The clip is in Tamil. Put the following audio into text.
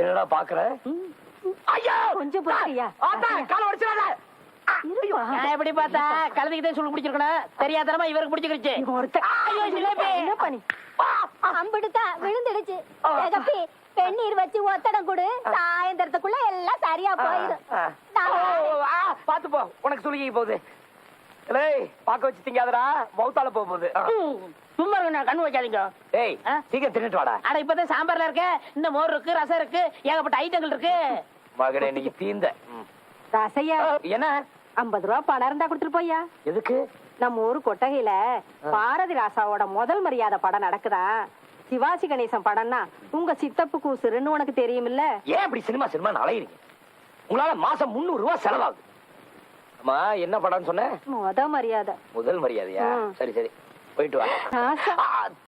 என்னடா பாக்குற? ஐயா! கொஞ்சம். ஆத்தா கால உடைச்சிடாத. நான் எப்படி பார்த்தா கலந்துக்கிட்டே சொல்லி பிடிச்சிருக்கணும். தெரியாதனமா இவருக்கு பிடிச்சிருச்சு. என்ன பண்ணி அம்பிடுத்தா விழுந்துடுச்சு. வெந்நீர் வச்சு ஒத்தடம் கொடு. சாயந்தரத்துக்குள்ள எல்லாம் சரியா போயிடும் நான் பாத்து போ உனக்கு சுருகி போகுது. பாக்க வச்சு திங்காதடா. மவுத்தால போக போகுது சும்மா இருங்க நான் கண்ணு வைக்காதீங்க ஏய்? சீக்கிரம் தின்னுட்டு வாடா. ஆனா இப்பதான் சாம்பார்ல இருக்க. இந்த மோர் இருக்கு ரசம் இருக்கு ஏகப்பட்ட ஐட்டங்கள் இருக்கு. மகனே நீ தீந்த. ரசையா? என்ன? ஐம்பது ரூபா பணம் இருந்தா கொடுத்துட்டு போய்யா. எதுக்கு? நம்ம ஊரு கொட்டகையில பாரதி ராசாவோட முதல் மரியாதை படம் நடக்குதா? சிவாஜி கணேசன் படம்னா உங்க சித்தப்பு கூசுருன்னு உனக்கு தெரியுமில்ல? ஏன் இப்படி சினிமா சினிமா அலையிறீங்க? உங்களால மாசம் முந்நூறு ரூபாய் செலவாகுது. அம்மா என்ன படம்னு சொன்ன? முத மரியாதை. முதல் மரியாதையா. சரி சரி. போயிட்டு வா.